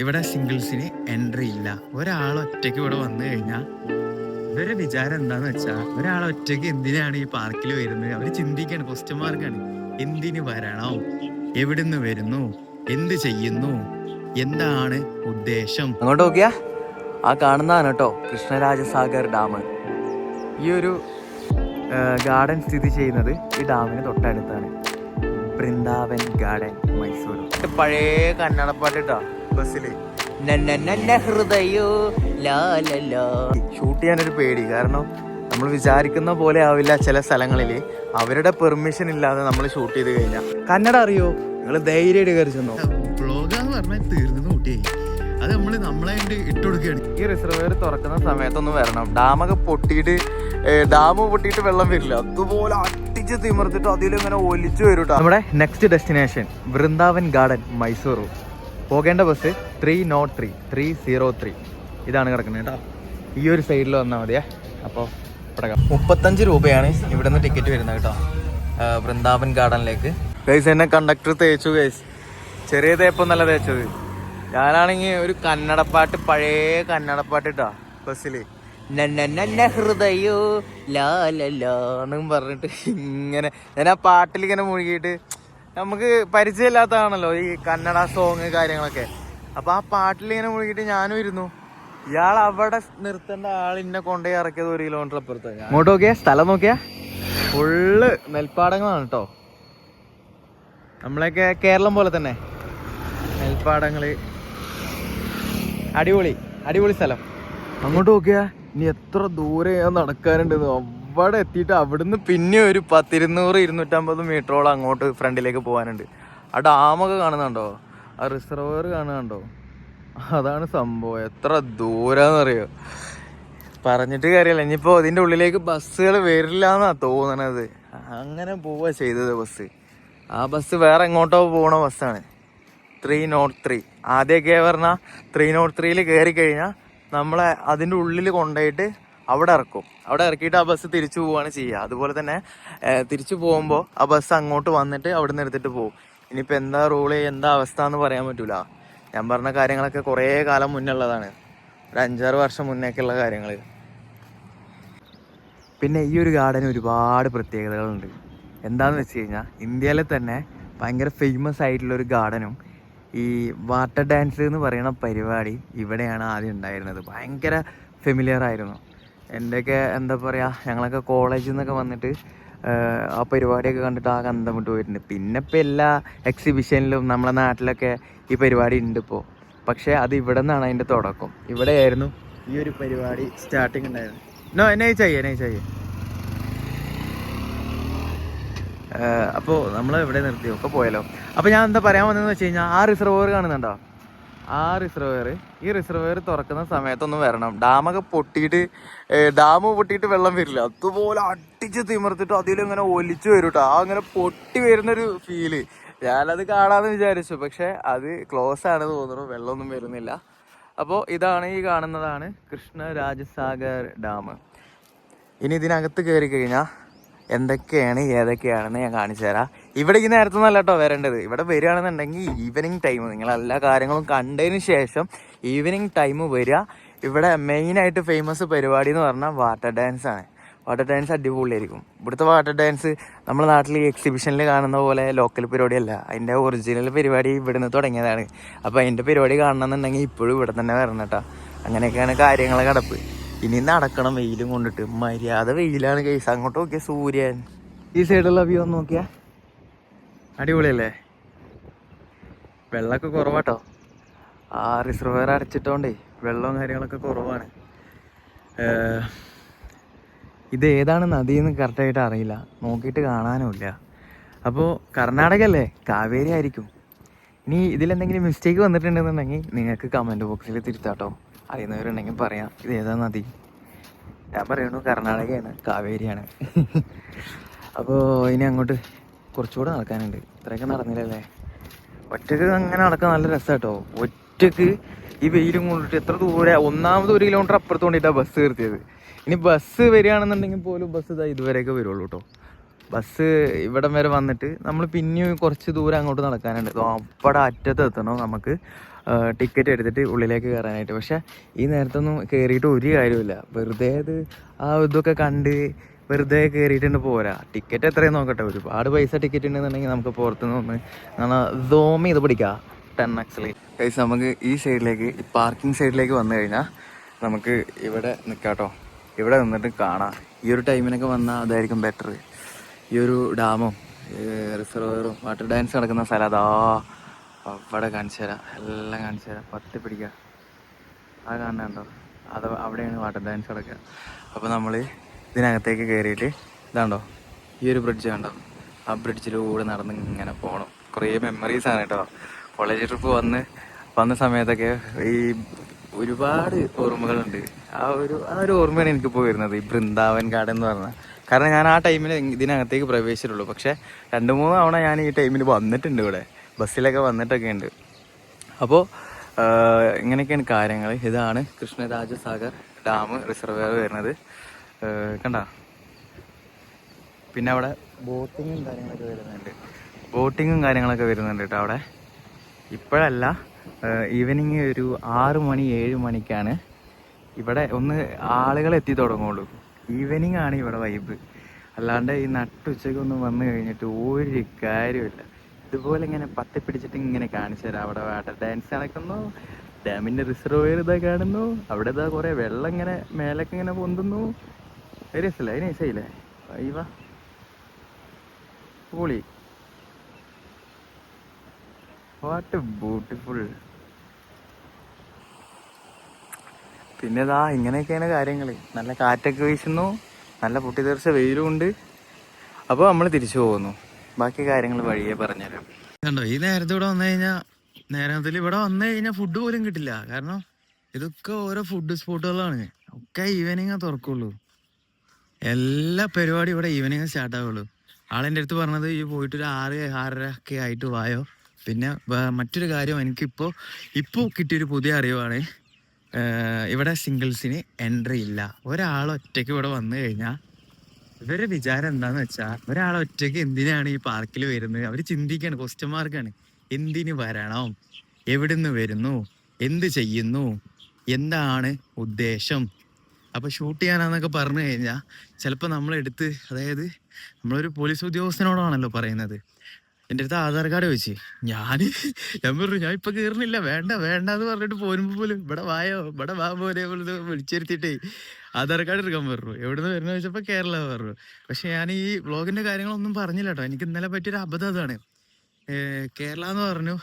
ഇവിടെ സിംഗിൾസിന് എൻട്രി ഇല്ല. ഒരാൾ ഒറ്റയ്ക്ക് ഇവിടെ വന്നു കഴിഞ്ഞാൽ ഇവരുടെ വിചാരം എന്താന്ന് വെച്ചാൽ ഒരാൾ ഒറ്റയ്ക്ക് എന്തിനാണ് ഈ പാർക്കിൽ വരുന്നത്? അവർ ചിന്തിക്കാണ് ക്വസ്റ്റ്യൻ മാർക്കാണ് എന്തിനു വരണോ? എവിടുന്ന് വരുന്നു? എന്ത് ചെയ്യുന്നു? എന്താണ് ഉദ്ദേശം? അങ്ങോട്ട് നോക്കിയാ? ആ കാണുന്നതാണ് കേട്ടോ കൃഷ്ണരാജസാഗർ ഡാം. ഈ ഒരു ഗാർഡൻ സ്ഥിതി ചെയ്യുന്നത് ഈ ഡാമിന് തൊട്ടടുത്താണ്. ബൃന്ദാവൻ ഗാർഡൻ മൈസൂർ. പഴയ കന്നഡപ്പാട്ട് കേട്ടോ. ബസ്സിൽ ഷൂട്ട് ചെയ്യാനൊരു പേടി. കാരണം നമ്മൾ വിചാരിക്കുന്ന പോലെ ആവില്ല ചില സ്ഥലങ്ങളിൽ അവരുടെ പെർമിഷൻ ഇല്ലാതെ നമ്മൾ ഷൂട്ട് ചെയ്ത് കഴിഞ്ഞാൽ കന്നഡ അറിയോ? നിങ്ങൾ ധൈര്യമായിട്ട് കയറി ചെന്നോ. വ്ളോഗാന്ന് പറഞ്ഞാൽ തീർന്നു കൂട്ടിയേ അത് നമ്മൾ നമ്മളെ കണ്ട് ഇട്ടുകൊടുക്കുകയാണ് ഈ റിസർവയർ തുറക്കുന്ന സമയത്തൊന്നും വരണം. ഡാമൊക്കെ പൊട്ടിയിട്ട് ഡാം പൊട്ടിയിട്ട് വെള്ളം വരില്ല. അതുപോലെ അട്ടിച്ച് തിമർത്തിട്ട് അതിലിങ്ങനെ ഒലിച്ചു വരും നമ്മുടെ next destination Vrindavan garden Mysore. പോകേണ്ട bus three naught three three zero three ഇതാണ് കിടക്കുന്നത് കേട്ടോ. ഈ ഒരു സൈഡിൽ വന്നാൽ മതിയേ. അപ്പോൾ ഇവിടെ മുപ്പത്തഞ്ച് രൂപയാണ് ഇവിടെ നിന്ന് ടിക്കറ്റ് വരുന്നത് കേട്ടോ. വൃന്ദാവൻ ഗാർഡനിലേക്ക്. ഗൈസ് എന്നെ കണ്ടക്ടർ തേച്ചു ഗൈസ് ചെറിയ തേപ്പൊന്നല്ല തേച്ചത്. ഞാനാണെങ്കിൽ ഒരു കന്നഡപ്പാട്ട് പഴയ കന്നഡപ്പാട്ട് ഇട്ടാ ബസ്സിൽ ഹൃദയോ ലാലും പറഞ്ഞിട്ട് ഇങ്ങനെ ഞാൻ ആ പാട്ടിൽ ഇങ്ങനെ മുഴുകിയിട്ട് നമുക്ക് പരിചയമില്ലാത്തതാണല്ലോ ഈ കന്നഡ സോങ് കാര്യങ്ങളൊക്കെ. അപ്പൊ ആ പാട്ടിലിങ്ങനെ മുഴുകിയിട്ട് ഞാനും ഇരുന്നു. ഇയാൾ അവിടെ നിർത്തേണ്ട ആൾ ഇന്നെ കൊണ്ടുപോയി ഇറക്കിയത് ഒരു കിലോമീറ്റർ അപ്പുറത്ത്. അങ്ങോട്ട് നോക്കിയാ സ്ഥലം നോക്കിയാ. ഫുള്ള് നെൽപ്പാടങ്ങളാണ് കേട്ടോ നമ്മളെയൊക്കെ കേരളം പോലെ തന്നെ. നെൽപ്പാടങ്ങൾ. അടിപൊളി അടിപൊളി സ്ഥലം. അങ്ങോട്ട് നോക്കിയാ ഇനി എത്ര ദൂരെ നടക്കാനുണ്ടെന്ന്. അവിടെ എത്തിയിട്ട് അവിടുന്ന് പിന്നെ ഒരു പത്തിരുന്നൂറ് ഇരുന്നൂറ്റമ്പത് മീറ്ററോളം അങ്ങോട്ട് ഫ്രണ്ടിലേക്ക് പോകാനുണ്ട്. ആ ഡാമൊക്കെ കാണുന്നുണ്ടോ? ആ റിസർവർ കാണുന്നുണ്ടോ? അതാണ് സംഭവം. എത്ര ദൂരാന്നറിയോ? പറഞ്ഞിട്ട് കാര്യമില്ല. ഇനിയിപ്പോ അതിന്റെ ഉള്ളിലേക്ക് ബസ്സുകൾ വരില്ല എന്നാ തോന്നണത്. അങ്ങനെ പോവാ ചെയ്തത് ബസ്. ആ ബസ് വേറെ എങ്ങോട്ടോ പോണ ബസ്സാണ്. ത്രീ നോട്ട് ത്രീ ആദ്യമൊക്കെ പറഞ്ഞാൽ ത്രീ നോട്ട് ത്രീയിൽ കയറി കഴിഞ്ഞാൽ നമ്മളെ അതിന്റെ ഉള്ളിൽ കൊണ്ടുപോയിട്ട് അവിടെ ഇറക്കും. അവിടെ ഇറക്കിയിട്ട് ആ ബസ് തിരിച്ചു പോവുകയാണ് ചെയ്യുക. അതുപോലെ തന്നെ തിരിച്ചു പോകുമ്പോൾ ആ ബസ് അങ്ങോട്ട് വന്നിട്ട് അവിടെ നിന്ന് എടുത്തിട്ട് പോകും. ഇനിയിപ്പോൾ എന്താ റൂൾ എന്താ അവസ്ഥ എന്ന് പറയാൻ പറ്റൂല. ഞാൻ പറഞ്ഞ കാര്യങ്ങളൊക്കെ കുറേ കാലം മുന്നേ ഉള്ളതാണ് ഒരു അഞ്ചാറ് വർഷം മുന്നേക്കുള്ള കാര്യങ്ങൾ പിന്നെ ഈ ഒരു ഗാർഡന് ഒരുപാട് പ്രത്യേകതകളുണ്ട്. എന്താണെന്ന് വെച്ച് കഴിഞ്ഞാൽ ഇന്ത്യയിലെ തന്നെ ഭയങ്കര ഫേമസ് ആയിട്ടുള്ള ഒരു ഗാർഡനും ഈ വാട്ടർ ഡാൻസ് എന്ന് പറയുന്ന പരിപാടി ഇവിടെയാണ് ആദ്യം ഉണ്ടായിരുന്നത്. ഭയങ്കര ഫെമിലിയർ ആയിരുന്നു. എന്റെയൊക്കെ എന്താ പറയുക ഞങ്ങളൊക്കെ കോളേജിൽ നിന്നൊക്കെ വന്നിട്ട് ആ പരിപാടിയൊക്കെ കണ്ടിട്ട് ആ ഗന്ധം വിട്ട് പോയിട്ടുണ്ട്. പിന്നെ ഇപ്പോൾ എല്ലാ എക്സിബിഷനിലും നമ്മളെ നാട്ടിലൊക്കെ ഈ പരിപാടി ഉണ്ട് ഇപ്പോൾ പക്ഷേ അത് ഇവിടെ നിന്നാണ് അതിന്റെ തുടക്കം. ഇവിടെയായിരുന്നു ഈ ഒരു പരിപാടി സ്റ്റാർട്ടിങ് ഉണ്ടായിരുന്നു നോ എന്നെ ചെയ്യേ എന്നെ ചെയ്യേ. അപ്പോൾ നമ്മൾ ഇവിടെ നിർത്തി ഒക്കെ പോയല്ലോ അപ്പോൾ ഞാൻ എന്താ പറയാൻ വന്നതെന്ന് വെച്ച് കഴിഞ്ഞാൽ ആ റിസർവർ കാണുന്നുണ്ടോ? ആ റിസർവയർ ഈ റിസർവയർ തുറക്കുന്ന സമയത്തൊന്നും വരണം. ഡാമൊക്കെ പൊട്ടിയിട്ട് ഡാം പൊട്ടിയിട്ട് വെള്ളം വരില്ല. അതുപോലെ അടിച്ച് തിമർത്തിട്ട് അതിലിങ്ങനെ ഒലിച്ചു വരും കേട്ടോ ആ അങ്ങനെ പൊട്ടി വരുന്നൊരു ഫീൽ ഞാനത് കാണാമെന്ന് വിചാരിച്ചു. പക്ഷെ അത് ക്ലോസ് ആണ് തോന്നുന്നു. വെള്ളമൊന്നും വരുന്നില്ല. അപ്പോൾ ഇതാണ് ഈ കാണുന്നതാണ് കൃഷ്ണരാജസാഗർ ഡാം. ഇനി ഇതിനകത്ത് കയറി കഴിഞ്ഞാൽ എന്തൊക്കെയാണ് ഏതൊക്കെയാണെന്ന് ഞാൻ കാണിച്ചു തരാം. ഇവിടെ ഈ നല്ല കേട്ടോ വരേണ്ടത്. ഇവിടെ വരികയാണെന്നുണ്ടെങ്കിൽ ഈവനിങ് ടൈം നിങ്ങൾ എല്ലാ കാര്യങ്ങളും കണ്ടതിന് ശേഷം ഈവനിങ് ടൈം വരിക. ഇവിടെ മെയിനായിട്ട് ഫേമസ് പരിപാടി എന്ന് പറഞ്ഞാൽ വാട്ടർ ഡാൻസ് ആണ്. വാട്ടർ ഡാൻസ് അടിപൊളിയായിരിക്കും. ഇവിടുത്തെ വാട്ടർ ഡാൻസ് നമ്മുടെ നാട്ടിൽ എക്സിബിഷനിൽ കാണുന്ന പോലെ ലോക്കൽ പരിപാടിയല്ല. അതിന്റെ ഒറിജിനൽ പരിപാടി ഇവിടെ നിന്ന് തുടങ്ങിയതാണ്. അപ്പോൾ അതിന്റെ പരിപാടി കാണണമെന്നുണ്ടെങ്കിൽ ഇപ്പോഴും ഇവിടെ തന്നെ വരണം കേട്ടോ. അങ്ങനെയൊക്കെയാണ് കാര്യങ്ങൾ കിടപ്പ്. ഇനി നടക്കണം വെയിലും കൊണ്ടിട്ട്. മര്യാദ വെയിലാണ് കേസ് അങ്ങോട്ട് നോക്കിയ സൂര്യൻ. ഈ സൈഡിലുള്ള വ്യൂ ഒന്ന് നോക്കിയാ. അടിപൊളിയല്ലേ? വെള്ളമൊക്കെ കുറവാട്ടോ. ആ റിസർവയർ അടച്ചിട്ടോണ്ടേ വെള്ളവും കാര്യങ്ങളൊക്കെ കുറവാണ്. ഇത് ഏതാണ് നദിയെന്ന് കറക്റ്റായിട്ട് അറിയില്ല. നോക്കിയിട്ട് കാണാനുമില്ല അപ്പോൾ കർണാടക അല്ലേ? കാവേരി ആയിരിക്കും. ഇനി ഇതിലെന്തെങ്കിലും മിസ്റ്റേക്ക് വന്നിട്ടുണ്ടെന്നുണ്ടെങ്കിൽ നിങ്ങൾക്ക് കമന്റ് ബോക്സിൽ തിരുത്താട്ടോ. അറിയുന്നവരുണ്ടെങ്കിൽ പറയാം ഇത് ഏതാ നദി? ഞാൻ പറയുന്നു കർണാടകയാണ് കാവേരിയാണ്. അപ്പോൾ ഇനി അങ്ങോട്ട് കുറച്ചുകൂടെ നടക്കാനുണ്ട്. ഇത്രയൊക്കെ നടന്നില്ലല്ലേ? ഒറ്റയ്ക്ക് അങ്ങനെ നടക്കാൻ നല്ല രസമാട്ടോ ഒറ്റയ്ക്ക് ഈ വെയിലും കൊണ്ടിട്ട് എത്ര ദൂരെ ഒന്നാമത് ഒരു കിലോമീറ്റർ അപ്പുറത്ത് കൊണ്ടിട്ടാണ് ബസ് നിർത്തിയത് ഇനി ബസ് വരികയാണെന്നുണ്ടെങ്കിൽ പോലും ബസ് ഇതാ ഇതുവരെയൊക്കെ വരുള്ളൂ കേട്ടോ ബസ് ഇവിടം വരെ വന്നിട്ട് നമ്മൾ പിന്നെയും കുറച്ച് ദൂരം അങ്ങോട്ട് നടക്കാനുണ്ട്. അവിടെ അറ്റത്ത് എത്തണം നമുക്ക് ടിക്കറ്റ് എടുത്തിട്ട് ഉള്ളിലേക്ക് കയറാനായിട്ട്. പക്ഷേ ഈ നേരത്തൊന്നും കയറിയിട്ട് ഒരു കാര്യമില്ല വെറുതെ അത് ആ ഇതൊക്കെ കണ്ട് വെറുതെ കയറിയിട്ടുണ്ട് പോരാ. ടിക്കറ്റ് എത്രയും നോക്കട്ടെ? ഒരുപാട് പൈസ ടിക്കറ്റ് ഉണ്ടെന്നുണ്ടെങ്കിൽ നമുക്ക് പുറത്തുനിന്ന് ഒന്ന് നമ്മൾ സോം ചെയ്ത് പിടിക്കാം. ടെൻ എക്സിൽ കൈസ് നമുക്ക് ഈ സൈഡിലേക്ക് ഈ പാർക്കിംഗ് സൈഡിലേക്ക് വന്നു കഴിഞ്ഞാൽ നമുക്ക് ഇവിടെ നിൽക്കാട്ടോ ഇവിടെ നിന്നിട്ട് കാണാം. ഈ ഒരു ടൈമിനൊക്കെ വന്നാൽ അതായിരിക്കും ബെറ്റർ ഈ ഒരു ഡാമും റിസർവറും വാട്ടർ ഡാൻസ് നടക്കുന്ന സ്ഥലം അതാ. അവിടെ കാണിച്ചു തരാം. എല്ലാം കാണിച്ചു തരാം. പത്തി പിടിക്കുക അത് കാണുന്നുണ്ടോ? അത് അവിടെയാണ് വാട്ടർ ഡാൻസ് നടക്കുക. അപ്പോൾ നമ്മൾ ഇതിനകത്തേക്ക് കയറിയിട്ട് ഇതാണ്ടോ ഈ ഒരു ബ്രിഡ്ജ് കണ്ടോ? ആ ബ്രിഡ്ജിലൂടെ നടന്ന് ഇങ്ങനെ പോകണം കുറേ മെമ്മറീസ് ആണ് കേട്ടോ. കോളേജ് ട്രിപ്പ് വന്ന് വന്ന സമയത്തൊക്കെ ഈ ഒരുപാട് ഓർമ്മകളുണ്ട്. ആ ഒരു ആ ഒരു ഓർമ്മയാണ് എനിക്കിപ്പോൾ വരുന്നത് ഈ ബൃന്ദാവൻ ഗാർഡൻ എന്ന് പറഞ്ഞാൽ കാരണം ഞാൻ ആ ടൈമിൽ ഇതിനകത്തേക്ക് പ്രവേശിച്ചിട്ടുള്ളൂ. പക്ഷേ രണ്ട് മൂന്ന് തവണ ഞാൻ ഈ ടൈമിൽ വന്നിട്ടുണ്ട് ഇവിടെ. ബസ്സിലൊക്കെ വന്നിട്ടൊക്കെ ഉണ്ട്. അപ്പോൾ ഇങ്ങനെയൊക്കെയാണ് കാര്യങ്ങൾ ഇതാണ് കൃഷ്ണരാജസാഗർ ഡാം റിസർവയർ വരുന്നത്. കണ്ട? പിന്നെ അവിടെ ബോട്ടിങ്ങും കാര്യങ്ങളൊക്കെ വരുന്നുണ്ട്. ബോട്ടിങ്ങും കാര്യങ്ങളൊക്കെ വരുന്നുണ്ട് കേട്ടോ അവിടെ. ഇപ്പോഴല്ല ഈവനിങ് ഒരു ആറ് മണി ഏഴ് മണിക്കാണ് ഇവിടെ ഒന്ന് ആളുകൾ എത്തി തുടങ്ങുള്ളൂ. ഈവനിങ് ആണ് ഇവിടെ വൈബ് അല്ലാണ്ട് ഈ നട്ടുച്ചയ്ക്ക് ഒന്ന് വന്നു കഴിഞ്ഞിട്ട് ഒരു കാര്യമില്ല ഇതുപോലെ ഇങ്ങനെ പത്തി പിടിച്ചിട്ട് ഇങ്ങനെ കാണിച്ചു തരാം. അവിടെ വാട്ടർ ഡാൻസ് നടക്കുന്നു ഡാമിന്റെ റിസർവയർ ഇതാ കാണുന്നു അവിടെ ഇതാ കുറേ വെള്ളം ഇങ്ങനെ മേലൊക്കെ ഇങ്ങനെ പൊന്തുന്നു. രസല്ലേ അതിന് രസമില്ലേ വൈവ പൊളി വാട്ട് ബ്യൂട്ടിഫുൾ പിന്നെ ഇതാ ഇങ്ങനെയൊക്കെയാണ് കാര്യങ്ങൾ നല്ല കാറ്റൊക്കെ വീശുന്നു. നല്ല പൊട്ടിത്തെറിച്ച വെയിലും ഉണ്ട്. അപ്പോൾ നമ്മൾ തിരിച്ചു പോകുന്നു. ബാക്കി കാര്യങ്ങൾ വഴിയെ പറഞ്ഞുതരാം. കണ്ടോ ഈ നേരത്തെ ഇവിടെ വന്നു കഴിഞ്ഞാൽ നേരത്തിൽ ഇവിടെ വന്നു കഴിഞ്ഞാൽ ഫുഡ് പോലും കിട്ടില്ല. കാരണം ഇതൊക്കെ ഓരോ ഫുഡ് സ്പോട്ടുകളാണ് ഒക്കെ ഈവനിങ്ങാ തുറക്കുള്ളൂ. എല്ലാ പരിപാടി ഇവിടെ ഈവനിങ് സ്റ്റാർട്ട് ആവുള്ളൂ. ആളെന്റെ അടുത്ത് പറഞ്ഞത് ഈ പോയിട്ട് ഒരു ആറ് ആറര ഒക്കെ ആയിട്ട് വായോ. പിന്നെ മറ്റൊരു കാര്യം എനിക്കിപ്പോൾ ഇപ്പോൾ കിട്ടിയൊരു പുതിയ അറിവാണ്. ഇവിടെ സിംഗിൾസിന് എൻട്രി ഇല്ല. ഒരാൾ ഒറ്റയ്ക്ക് ഇവിടെ വന്നു കഴിഞ്ഞാൽ ഇവരുടെ വിചാരം എന്താന്ന് വെച്ചാൽ ഒരാൾ ഒറ്റയ്ക്ക് എന്തിനാണ് ഈ പാർക്കിൽ വരുന്നത്? അവർ ചിന്തിക്കുകയാണ് ക്വസ്റ്റ്യൻ മാർക്കാണ് എന്തിന് വരണം? എവിടുന്ന് വരുന്നു? എന്ത് ചെയ്യുന്നു? എന്താണ് ഉദ്ദേശം? അപ്പൊ ഷൂട്ട് ചെയ്യാനാന്നൊക്കെ പറഞ്ഞു കഴിഞ്ഞാൽ ചിലപ്പോൾ നമ്മളെടുത്ത് അതായത് നമ്മളൊരു പോലീസ് ഉദ്യോഗസ്ഥനോടാണല്ലോ പറയുന്നത്. എന്റെ അടുത്ത് ആധാർ കാർഡ് വെച്ച് ഞാൻ ഞാൻ പറഞ്ഞു ഞാൻ ഇപ്പൊ കയറുന്നില്ല വേണ്ട വേണ്ട എന്ന് പറഞ്ഞിട്ട് പോരുമ്പോ പോലും ഇവിടെ വായോ ഇവിടെ വാ പോലെ വിളിച്ചിരുത്തിട്ടേ ആധാർ കാർഡ് എടുക്കാൻ പറഞ്ഞു. എവിടുന്ന് വരുന്ന വെച്ചപ്പോ കേരള പറഞ്ഞു. പക്ഷെ ഞാൻ ഈ വ്ളോഗിന്റെ കാര്യങ്ങളൊന്നും പറഞ്ഞില്ല കേട്ടോ. എനിക്ക് ഇന്നലെ പറ്റിയൊരു അബദ്ധം അതാണ്. കേരള എന്ന് പറഞ്ഞു.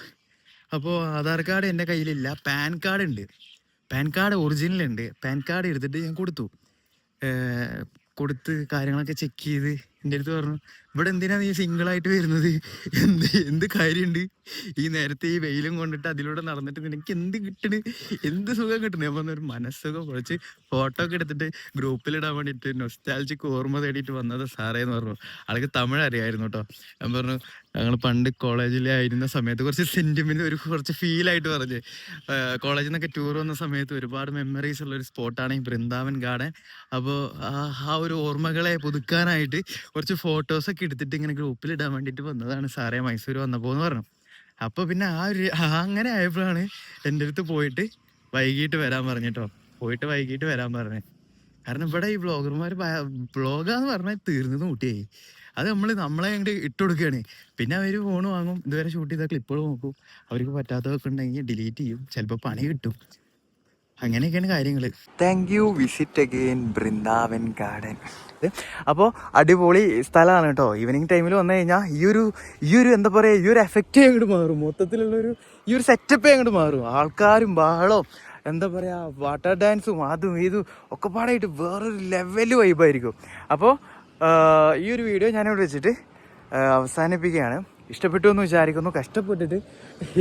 അപ്പോൾ ആധാർ കാർഡ് എന്റെ കയ്യിലില്ല പാൻ കാർഡ് ഉണ്ട്. പാൻ കാർഡ് ഒറിജിനൽ ഉണ്ട്. പാൻ കാർഡ് എടുത്തിട്ട് ഞാൻ കൊടുത്തു. കൊടുത്ത് കാര്യങ്ങളൊക്കെ ചെക്ക് ചെയ്ത് എന്റെ അടുത്ത് പറഞ്ഞു ഇവിടെ എന്തിനാ നീ സിംഗിൾ ആയിട്ട് വരുന്നത്? എന്ത് എന്ത് കാര്യമുണ്ട് ഈ നേരത്തെ ഈ വെയിലും കൊണ്ടിട്ട് അതിലൂടെ നടന്നിട്ട് നിനക്ക് എന്ത് കിട്ടണ്? എന്ത് സുഖം കിട്ടണേ? പറഞ്ഞ ഒരു മനസ്സുഖം കുറച്ച് ഫോട്ടോ ഒക്കെ എടുത്തിട്ട് ഗ്രൂപ്പിലിടാൻ വേണ്ടിയിട്ട് നൊസ്റ്റാൽജിക്ക് ഓർമ്മ തേടിയിട്ട് വന്നത് സാറേ എന്ന് പറഞ്ഞു. ആൾക്ക് തമിഴ് അറിയായിരുന്നു കേട്ടോ ഞാൻ പറഞ്ഞു ഞങ്ങൾ പണ്ട് കോളേജിലായിരുന്ന സമയത്ത് കുറച്ച് സെന്റിമെന്റ് ഒരു കുറച്ച് ഫീൽ ആയിട്ട് പറഞ്ഞ്. കോളേജിൽ നിന്നൊക്കെ ടൂർ വന്ന സമയത്ത് ഒരുപാട് മെമ്മറീസ് ഉള്ള ഒരു സ്പോട്ടാണ് ഈ ബൃന്ദാവൻ ഗാർഡൻ അപ്പോൾ ആ ഒരു ഓർമ്മകളെ പുതുക്കാനായിട്ട് കുറച്ച് ഫോട്ടോസ് എടുത്തിട്ട് ഇങ്ങനെ ഗ്രൂപ്പിൽ ഇടാൻ വേണ്ടിയിട്ട് വന്നതാണ്. സാറേ മൈസൂർ വന്നപ്പോൾ എന്ന് പറഞ്ഞു. അപ്പോൾ പിന്നെ ആ ഒരു അങ്ങനെ ആയപ്പോഴാണ് എന്റെ അടുത്ത് പോയിട്ട് വൈകിട്ട് വരാൻ പറഞ്ഞിട്ടോ പോയിട്ട് വൈകിട്ട് വരാൻ പറഞ്ഞു. കാരണം ഇവിടെ ഈ ബ്ലോഗർമാർ ബ്ലോഗാന്ന് പറഞ്ഞാൽ തീർന്നത് കൂട്ടിയായി അത് നമ്മൾ നമ്മളെ അങ്ങോട്ട് ഇട്ട് കൊടുക്കുകയാണ് പിന്നെ അവർ ഫോൺ വാങ്ങും. ഇതുവരെ ഷൂട്ട് ചെയ്ത ക്ലിപ്പുകൾ നോക്കും. അവർക്ക് പറ്റാത്തതൊക്കെ ഉണ്ടെങ്കിൽ ഡിലീറ്റ് ചെയ്യും. ചിലപ്പോൾ പണി കിട്ടും. അങ്ങനെയൊക്കെയാണ് കാര്യങ്ങൾ thank you visit again Brindavan garden അപ്പോൾ അടിപൊളി സ്ഥലമാണ് കേട്ടോ. ഈവനിങ് ടൈമിൽ വന്നു കഴിഞ്ഞാൽ ഈ ഒരു ഈ ഒരു എന്താ പറയുക ഈ ഒരു എഫക്റ്റ് അങ്ങോട്ട് മാറും. മൊത്തത്തിലുള്ളൊരു ഈ ഒരു സെറ്റപ്പ് അങ്ങോട്ട് മാറും. ആൾക്കാരും ബഹളവും എന്താ പറയുക വാട്ടർ ഡാൻസും അതും ഇതും ഒക്കെ പാടായിട്ട് വേറൊരു ലെവൽ വൈബായിരിക്കും അപ്പോൾ ഈ ഒരു വീഡിയോ ഞാനിവിടെ വെച്ചിട്ട് അവസാനിപ്പിക്കുകയാണ്. ഇഷ്ടപ്പെട്ടു എന്ന് വിചാരിക്കുന്നു. കഷ്ടപ്പെട്ടിട്ട്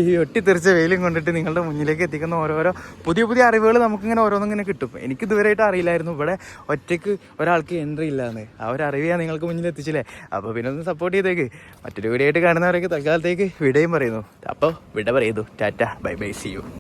ഈ ഒട്ടിത്തെറിച്ച വെയിലും കൊണ്ടിട്ട് നിങ്ങളുടെ മുന്നിലേക്ക് എത്തിക്കുന്ന ഓരോരോ പുതിയ പുതിയ അറിവുകൾ നമുക്കിങ്ങനെ ഓരോന്നും ഇങ്ങനെ കിട്ടും. എനിക്ക് ഇതുവരെയായിട്ട് അറിയില്ലായിരുന്നു. ഇവിടെ ഒറ്റയ്ക്ക് ഒരാൾക്ക് എൻട്രി ഇല്ലാന്ന്. ആ ഒരു അറിവ് നിങ്ങൾക്ക് മുന്നിൽ എത്തിച്ചില്ലേ? അപ്പോൾ പിന്നെ ഒന്ന് സപ്പോർട്ട് ചെയ്തേക്ക്. മറ്റൊരു വീഡിയോ ആയിട്ട് കാണുന്നവരൊക്കെ തൽക്കാലത്തേക്ക് വിടയും പറയുന്നു. അപ്പോൾ വിട പറയുന്നു. Tata. Bye bye. See you